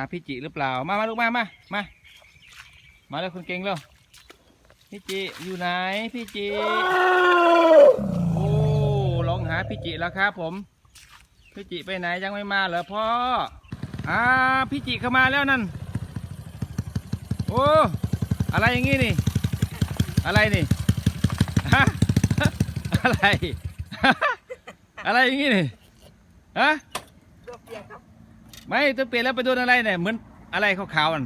าพี่จิหรือเปล่า มามาลูกมามามา มาเลยคนเก่งเร็วพี่จิอยู่ไหนพี่จิโอ้ลองหาพี่จิแล้วครับผมพี่จิไปไหนยังไม่มาเหรอพ่ออ่าพี่จิเข้ามาแล้วนั่นโอ้อะไรอย่างงี้นี่ อะไรนี่ฮะอะไร อะไรอย่างงี้นี่ฮะ ตัวเปียกครับ ไม่ตัวเปลี่ยนแล้วไปโดนอะไรเนี่ยเหมือนอะไรขาวๆอัน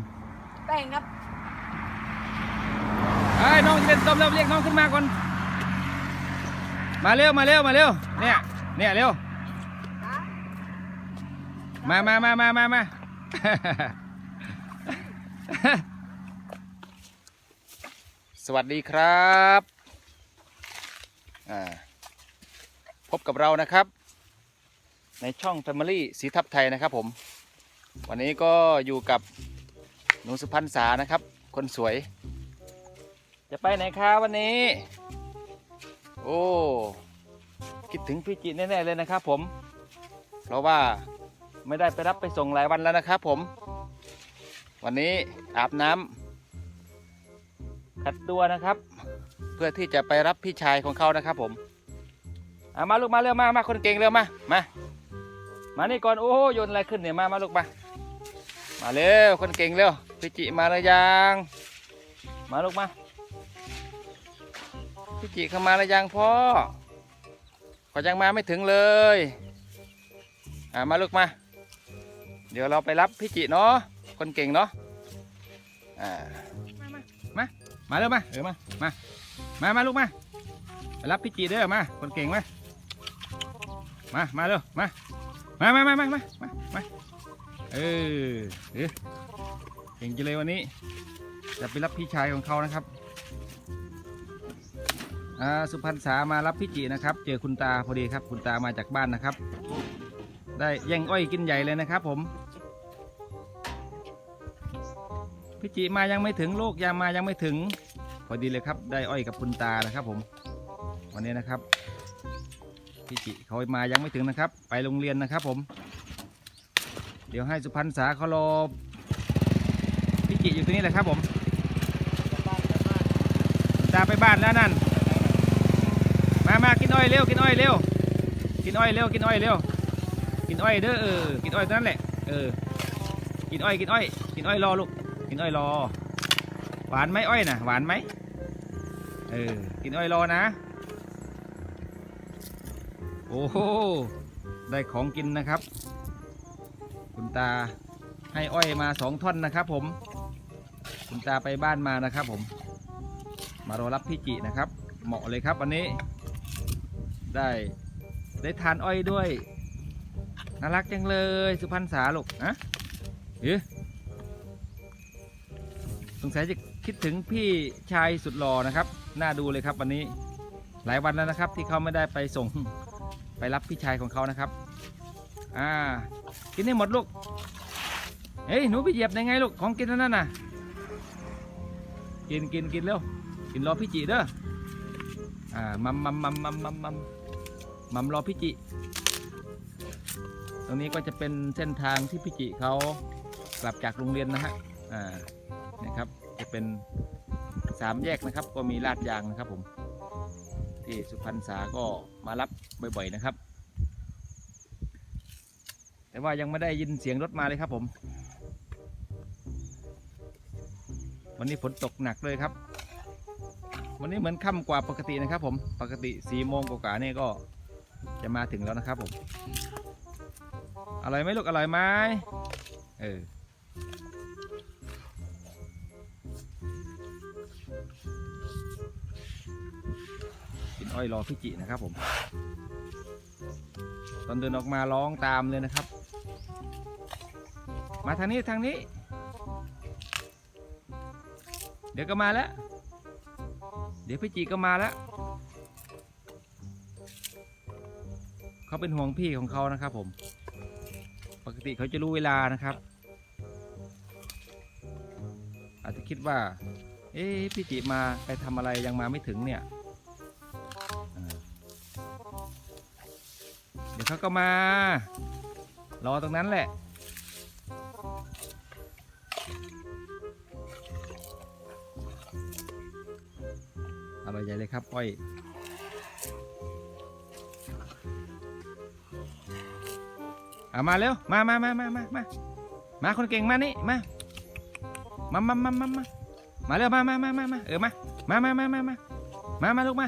แป้งครับไอ้ยน้องจะเล่นต้มแล้วเรียกน้องขึ้นมาก่อนมาเร็วมาเร็วมาเร็วเนี่ยเนี่ยเร็วครับมามามามามามา สวัสดีครับอ่าพบกับเรานะครับ ในช่อง Family สีทับไทยนะครับผม วันนี้ก็อยู่กับหนูสุพรรณษานะครับ คนสวย จะไปไหนคะวันนี้ โอ้คิดถึงพี่จิแน่ๆเลยนะครับผม เพราะว่าไม่ได้ไปรับไปส่งหลายวันแล้วนะครับผม วันนี้อาบน้ำขัดตัวนะครับ เพื่อที่จะไปรับพี่ชายของเขานะครับผม เอามาลูกมาเร็วมามาคนเก่งเร็วมามา มานี่ก่อนโอ้โยนอะไรขึ้นเนี่ยมามาลูกมามาเร็วคนเก่งเร็วพี่จิมาหรือยังมาลูกมาพี่จิเข้ามาหรือยังพ่อก็ยังมาไม่ถึงเลยอ่ามาลูกมา เดี๋ยวเราไปรับพี่จิเนาะคนเก่งเนาะอ่ามามามามาเร็วมาเออมามามามาลูกมาไปรับพี่จิเด้อมาคนเก่งมามามาเร็วมา มามามามามามามาเออเออเก่งจังเลยวันนี้ จะไปรับพี่ชายของเขานะครับอ่าสุพรรณษามารับพี่จินะครับ เจอคุณตาพอดีครับ คุณตามาจากบ้านนะครับ ได้แย่งอ้อยกินใหญ่เลยนะครับ ผมพี่จิมายังไม่ถึงลูกยังมายังไม่ถึง พอดีเลยครับ ได้อ้อยกับคุณตานะครับ ผม วันนี้นะครับ พี่จิเขามายังไม่ถึงนะครับ ไปโรงเรียนนะครับผม เดี๋ยวให้สุพรรณษาเขารอพี่จิอยู่ตรงนี้แหละครับผมคุณตาไปบ้านแล้วนั่น มามากินอ้อยเร็ว กินอ้อยเร็ว กินอ้อยเร็ว กินอ้อยเร็ว กินอ้อยเด้อเออ กินอ้อยนั้นแหละ เออ กินอ้อย กินอ้อย กินอ้อยรอลูก กินอ้อยรอ หวานไหมอ้อยน่ะ หวานไหมเออ กินอ้อยรอนะ โอ้โห ได้ของกินนะครับ คุณตาให้อ้อยมาสองท่อนนะครับผม คุณตาไปบ้านมานะครับผม มารอรับพี่จินะครับ เหมาะเลยครับวันนี้ ได้ได้ทานอ้อยด้วย น่ารักจังเลยสุพรรณษาลูกอะเอ๊ะสงสัยจะคิดถึงพี่ชายสุดหล่อนะครับ น่าดูเลยครับวันนี้ หลายวันแล้วนะครับที่เขาไม่ได้ไปส่ง ไปรับพี่ชายของเขานะครับ อ่า กินให้หมดลูก เฮ้ย หนูไปเหยียบได้ไงลูก ของกินนั่นน่ะ กินกินกินเร็ว กินรอพี่จิเด้อ อ่า มัมมัมมัมมัมมัมมัมมัมรอพี่จิ ตรงนี้ก็จะเป็นเส้นทางที่พี่จิเขากลับจากโรงเรียนนะฮะ อ่านี่ยครับ จะเป็นสามแยกนะครับ ก็มีลาดยางนะครับผม ที่สุพรรณษาก็มารับบ่อยๆนะครับ แต่ว่ายังไม่ได้ยินเสียงรถมาเลยครับผม วันนี้ฝนตกหนักเลยครับ วันนี้เหมือนค่ำกว่าปกตินะครับ ผมปกติสี่โมงกว่าๆนี่ก็จะมาถึงแล้วนะครับผมอร่อยไหมลูกอร่อยไหมเออ อ้อยรอพี่จินะครับผม ตอนเดินออกมาร้องตามเลยนะครับ มาทางนี้ทางนี้ เดี๋ยวก็มาแล้ว เดี๋ยวพี่จิก็มาแล้วเขาเป็นห่วงพี่ของเขานะครับผม ปกติเขาจะรู้เวลานะครับ อาจจะคิดว่า เอ๊ะพี่จิมาไปทำอะไรยังมาไม่ถึงเนี่ยี๋ยวเขาก็มา รอตรงนั้นแหละ อะไรใหญ่เลยครับอ้อยเอามาเร็ว มามามามามามามาคนเก่งมานี่มามามามามามามาเร็วมามามามามาเออมามามามามามามาลูกมา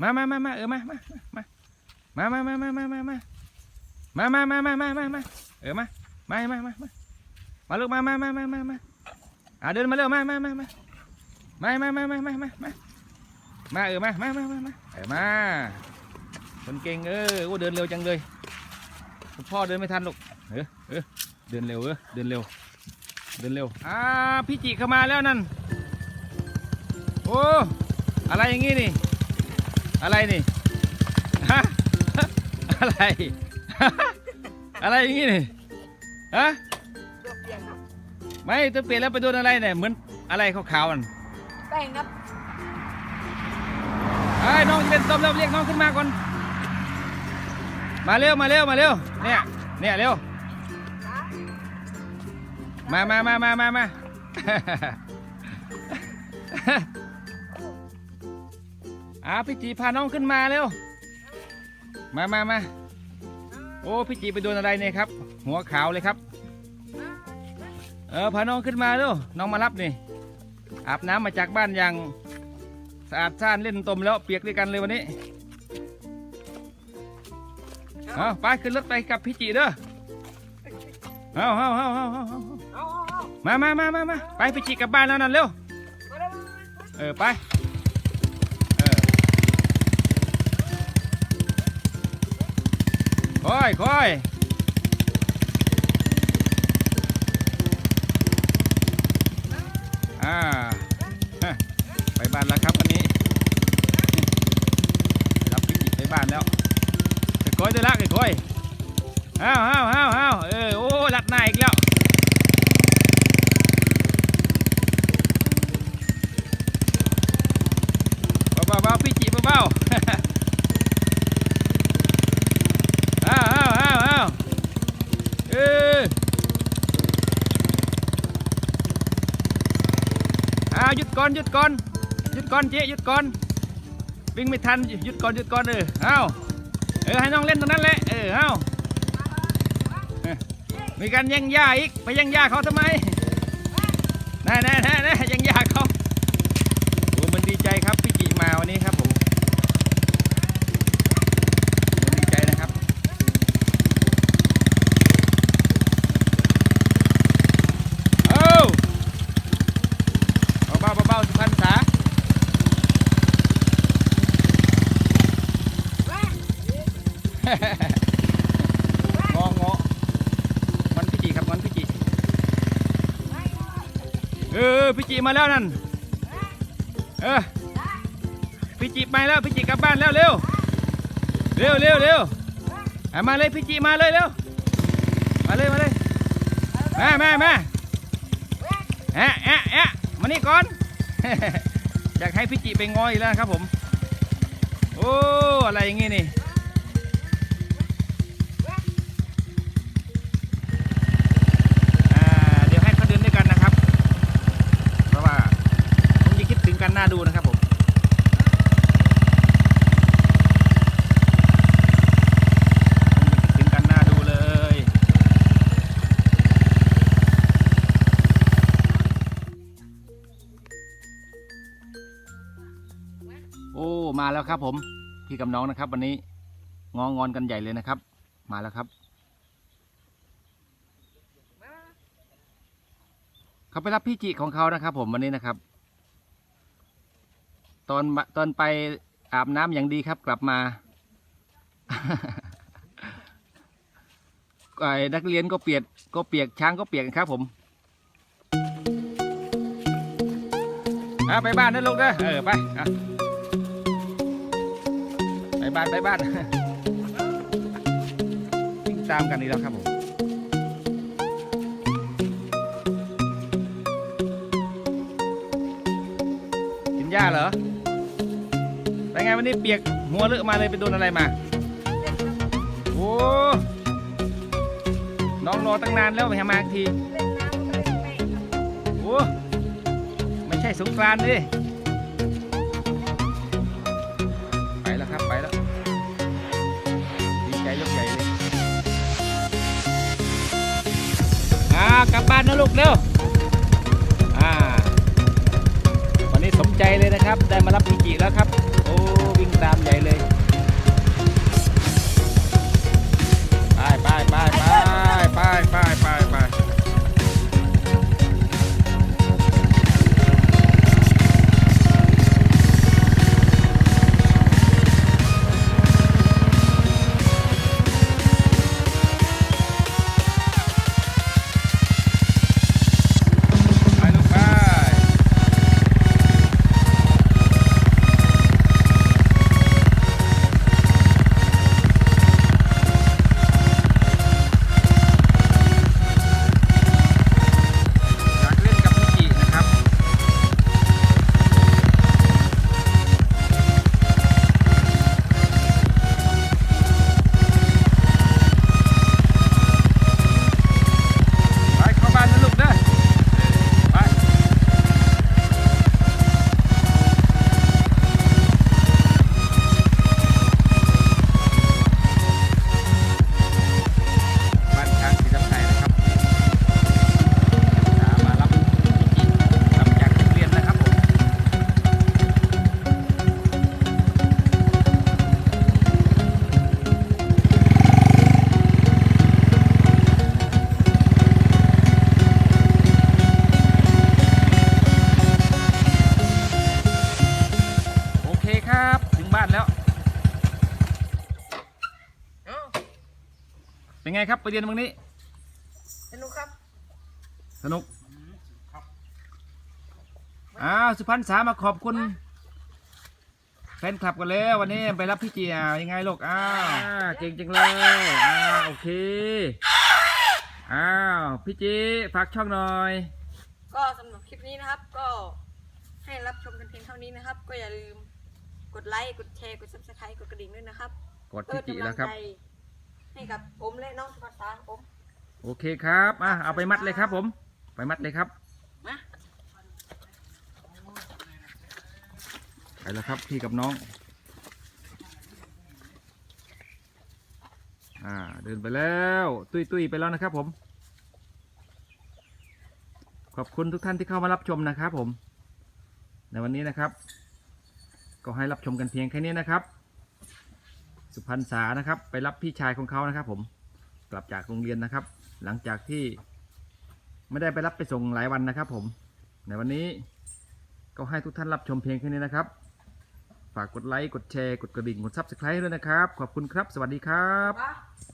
มามามามาเออมามามา มามามามามามามามามามามามามามาเออมามามามามามาลูกมามามามามามาอะเดินมาเร็วมามามามามามามามามามามามาเออมามามามามาเออมาคนเก่งเออโอ้เดินเร็วจังเลยพ่อเดินไม่ทันลูกเออเออเดินเร็วเออเดินเร็ว เดินเร็วอ่าพี่จิเข้ามาแล้วนั่นโอ้อะไรอย่างงี้นี่อะไรนี่ อะไร อะไรอย่างงี้นี่ฮะตัวเปียกครับไม่ตัวเปลี่ยนแล้วไปโดนอะไรเนี่ยเหมือนอะไรขาวๆนั่นแป้งครับไอ้ยน้องจะเป็นต้มแล้วเรียกน้องขึ้นมาก่อนมาเร็วมาเร็วมาเร็วเนี่ยเนี่ยเร็วครับมามามามามามาอ่าพี่จีพาน้องขึ้นมาเร็ว มามามาโอ้พี่จีไปโดนอะไรเนี่ยครับ หัวขาวเลยครับ เออพาน้องขึ้นมาเร็วน้องมารับนี่อาบน้ำมาจากบ้านอย่างสะอาดซ่านเล่นตมแล้วเปียกด้วยกันเลยวันนี้เอาไปขึ้นรถไปกับพี่จีเด้อเอาเอาเอาเอาเอามามามามามาไปพี่จีกลับบ้านแล้วนั่นเร็วเออไป 快快。 อ้าวหยุดก่อนหยุดก่อนหยุดก่อนเจ๊หยุดก่อนวิ่งไม่ทันหยุดก่อนหยุดก่อนเอออ้าเออให้น้องเล่นตรงนั้นแหละเอออ้าวเอามีการแย่งหญ้าอีกไปแย่งหญ้าเขาทำไมแน่แน่แน่แน่แย่งหญ้าเขา โอ้มันดีใจครับพี่จิมาวันนี้ครับผมมันดีใจนะครับเอ้าเบาๆเบาๆสุพรรณษา แป้ง งองอมันพี่จิครับมันพี่จิเออพี่จิมาแล้วนั่น เออพี่จิไปแล้วพี่จิกลับบ้านแล้วเร็ว เร็วเร็วเร็วมาเลยพี่จิมาเลยเร็ว มาเลยมาเลยแมามามาแอะแอะแอะมานี่ก่อน อยากให้พี่จิไปงออีกแล้วครับผม โอ้อะไรอย่างงี้นี่ อ่า เดี๋ยวให้เขาเดินด้วยกันนะครับ เพราะว่าคงจะคิดถึงกั น่าดูนะครับผมถึงกันน่าดูเลยโอ้ มาแล้วครับผมพี่กับน้องนะครับ วันนี้งองอนกันใหญ่เลยนะครับ มาแล้วครับ เขาไปรับพี่จิของเขานะครับ ผมวันนี้นะครับ ตอนตอนไปอาบน้ำอย่างดีครับ กลับมาไอ้นักเรียนก็เปียกก็เปียกช้างก็เปียกครับผมไปบ้านนะลูกนะเออไปอไปบ้านไปบ้านวิ่งตามกันอีกแล้วครับผมกินหญ้าเหรอ เป็ไงวันนี้เปียกหัวเลือะมาเลยไปโดนอะไรมา โอ้ น้องรอตั้งนานแล้วไปหามาที โอ้ ไม่ใช่สงกรานต์ดิ ไปแล้วครับไปแล้ว ดีใจยกใหญ่เลยอ่ากลับบ้านนะลูกเร็วอ่าวันนี้สมใจเลยนะครับ ได้มารับพิจิแล้วครับ ตามใหญ่เลย ไปไปไปไปไปไปไป เป็นไงครับไปเรียนวันนี้ สนุกครับ สนุกอ้าวสุพรรณสามาขอบคุณ แฟนคลับกันแล้ววันนี้ไปรับพี่เจียยังไงลูกอ้าวเก่งจังเลยอ้าวโอเคอ้าวพี่จีฝากช่องหน่อย ก็สำหรับคลิปนี้นะครับ ก็ให้รับชมกันเพียงเท่านี้นะครับ ก็อย่าลืมกดไลค์กดแชร์กด subscribe กดกระดิ่งด้วยนะครับ กดพี่จีแล้วครับเพื่อกำลัง ใจให้กับผมและน้องสุภาษาผมโอเคครับอะเอาไปมัดเลยครับ ผม ไปมัดเลยครับมาไปแล้วครับพี่กับน้อง อ่าเดินไปแล้ว ตุยตุยไปแล้วนะครับผม ขอบคุณทุกท่านที่เข้ามารับชมนะครับผม ในวันนี้นะครับ ก็ให้รับชมกันเพียงแค่นี้นะครับ สุพรรณษานะครับ ไปรับพี่ชายของเขานะครับ ผมกลับจากโรงเรียนนะครับ หลังจากที่ไม่ได้ไปรับไปส่งหลายวันนะครับ ผม ในวันนี้ก็ให้ทุกท่านรับชมเพียงแค่นี้นะครับ ฝากกดไลค์กดแชร์กดกระดิ่งกดซับสไครต์ด้วยนะครับ ขอบคุณครับ สวัสดีครับ